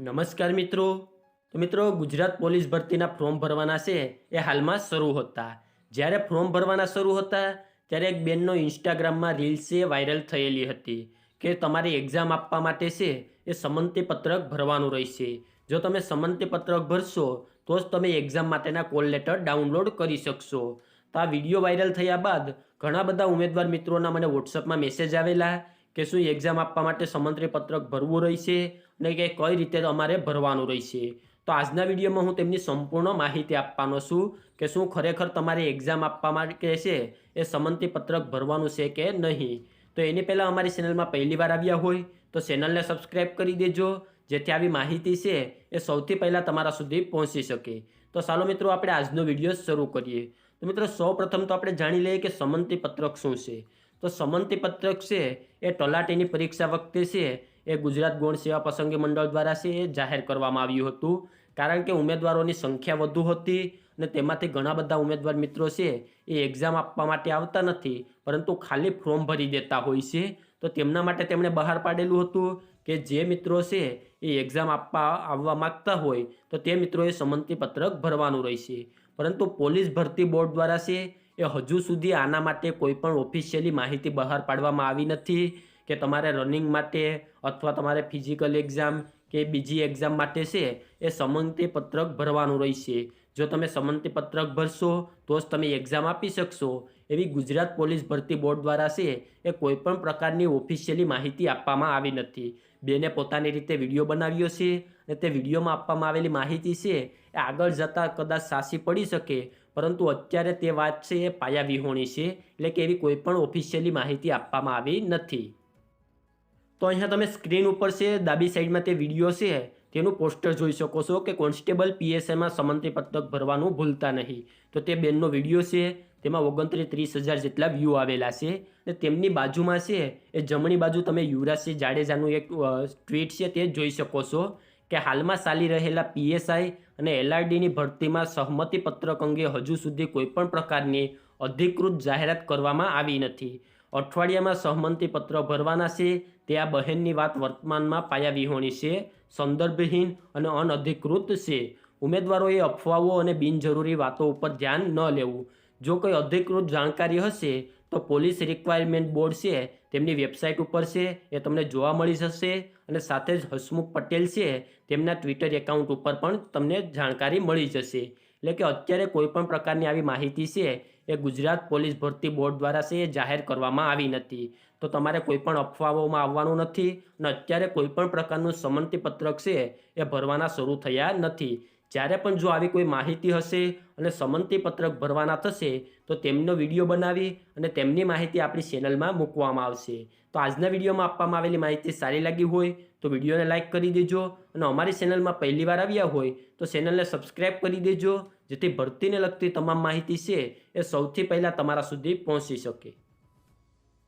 નમસ્કાર મિત્રો. તો મિત્રો, ગુજરાત પોલીસ ભરતીના ફોર્મ ભરવાના છે એ હાલમાં શરૂ હતા. જ્યારે ફોર્મ ભરવાના શરૂ હતા, ત્યારે એક બેનનો ઇન્સ્ટાગ્રામમાં રીલ્સે વાયરલ થયેલી હતી કે તમારી એક્ઝામ આપવા માટે છે એ સંમતિ પત્રક ભરવાનું રહેશે. જો તમે સંમતિ પત્રક ભરશો, તો જ તમે એક્ઝામ માટેના કોલ લેટર ડાઉનલોડ કરી શકશો. તો આ વીડિયો વાયરલ થયા બાદ ઘણા બધા ઉમેદવાર મિત્રોના મને વોટ્સઅપમાં મેસેજ આવેલા કે શું એક્ઝામ આપવા માટે સમંત્રી પત્રક ભરવું રહેશે અને કે કઈ રીતે અમારે ભરવાનું રહેશે? તો આજના વિડીયોમાં હું તેમની સંપૂર્ણ માહિતી આપવાનો છું કે શું ખરેખર તમારે એક્ઝામ આપવા માટે છે એ સમંતિ પત્રક ભરવાનું છે કે નહીં? તો એની પહેલાં અમારી ચેનલમાં પહેલી વાર આવ્યા હોય તો ચેનલને સબસ્ક્રાઈબ કરી દેજો, જેથી આવી માહિતી છે એ સૌથી પહેલાં તમારા સુધી પહોંચી શકે. તો ચાલો મિત્રો, આપણે આજનો વીડિયો શરૂ કરીએ. તો મિત્રો સૌ પ્રથમ તો આપણે જાણી લઈએ કે સમંતિ પત્રક શું છે. તો સમંતિ પત્રક છે, એ તલાટીની પરીક્ષા વખતે છે, એ ગુજરાત ગૌણ સેવા પસંદગી મંડળ દ્વારા છે, એ જાહેર કરવામાં આવ્યું હતું. કારણ કે ઉમેદવારોની સંખ્યા વધુ હતી અને તેમાંથી ઘણા બધા ઉમેદવાર મિત્રો છે, એ એક્ઝામ આપવા માટે આવતા નથી, પરંતુ ખાલી ફોર્મ ભરી દેતા હોય છે. તો તેમના માટે તેમણે બહાર પાડેલું હતું કે જે મિત્રો છે, એ એક્ઝામ આપવા આવવા માગતા હોય, તો તે મિત્રોએ સંમતિપત્રક ભરવાનું રહેશે. પરંતુ પોલીસ ભરતી બોર્ડ દ્વારા છે એ હજુ સુધી આના માટે કોઈ પણ ઓફિશિયલી માહિતી બહાર પાડવામાં આવી નથી કે તમારે રનિંગ માટે અથવા તમારે ફિઝિકલ એક્ઝામ કે બીજી એક્ઝામ માટે છે એ સમંતિ પત્રક ભરવાનું રહેશે. જો તમે સમંતિ પત્રક ભરશો, તો જ તમે એક્ઝામ આપી શકશો. એવી ગુજરાત પોલીસ ભરતી બોર્ડ દ્વારા છે એ કોઈપણ પ્રકારની ઓફિશિયલી માહિતી આપવામાં આવી નથી. બેને પોતાની રીતે વીડિયો બનાવ્યો છે અને તે વિડીયોમાં આપવામાં આવેલી માહિતી છે એ આગળ જતાં કદાચ સાચી પડી શકે પરંતુ અત્યારે તે વાત છે એ પાયા વિહોણી છે, એટલે કે એવી કોઈ પણ ઓફિશિયલી માહિતી આપવામાં આવી નથી. તો અહીંયા તમે સ્ક્રીન ઉપર છે, ડાબી સાઈડમાં તે વીડિયો છે, તેનું પોસ્ટર જોઈ શકો છો કે કોન્સ્ટેબલ પીએસઆઈમાં સમંત્રી પત્રક ભરવાનું ભૂલતા નહીં. તો તે બેનનો વીડિયો છે, તેમાં ઓગણત્રીસ ત્રીસ હજાર જેટલા વ્યૂ આવેલા છે અને તેમની બાજુમાં છે, એ જમણી બાજુ તમે યુવરાજસિંહ જાડેજાનું એક ટ્વીટ છે, તે જોઈ શકો છો કે હાલમાં ચાલી રહેલા પીએસઆઈ અને એલઆરડીની ભરતીમાં સહમતિ પત્રક અંગે હજુ સુધી કોઈપણ પ્રકારની અધિકૃત જાહેરાત કરવામાં આવી નથી. અઠવાડિયામાં સહમતિ પત્ર ભરવાના છે, તે આ બહેનની વાત વર્તમાનમાં પાયાવિહોણી છે, સંદર્ભહીન અને અનઅધિકૃત છે. ઉમેદવારોએ અફવાઓ અને બિનજરૂરી વાતો ઉપર ધ્યાન ન લેવું. જો કોઈ અધિકૃત જાણકારી હશે, તો પોલીસ રિક્વાયરમેન્ટ બોર્ડ છે તેમની વેબસાઇટ ઉપર છે, એ તમને જોવા મળી જશે અને સાથે જ હસમુખ પટેલ છે, તેમના ટ્વિટર એકાઉન્ટ ઉપર પણ તમને જાણકારી મળી જશે. એટલે કે અત્યારે કોઈપણ પ્રકારની આવી માહિતી છે, એ ગુજરાત પોલીસ ભરતી બોર્ડ દ્વારા છે, એ જાહેર કરવામાં આવી નથી. તો તમારે કોઈપણ અફવાઓમાં આવવાનું નથી અને અત્યારે કોઈ પણ પ્રકારનું સમંતિ પત્રક છે, એ ભરવાના શરૂ થયા નથી. જ્યારે પણ જો આવી કોઈ માહિતી હશે અને સંમતિપત્રક ભરવાના થશે, તો તેમનો વીડિયો બનાવી અને તેમની માહિતી આપણી ચેનલમાં મૂકવામાં આવશે. તો આજના વિડીયોમાં આપવામાં આવેલી માહિતી સારી લાગી હોય, તો વિડીયોને લાઇક કરી દેજો અને અમારી ચેનલમાં પહેલી વાર આવ્યા હોય, તો ચેનલને સબસ્ક્રાઈબ કરી દેજો, જેથી ભરતીને લગતી તમામ માહિતી છે એ સૌથી પહેલાં તમારા સુધી પહોંચી શકે.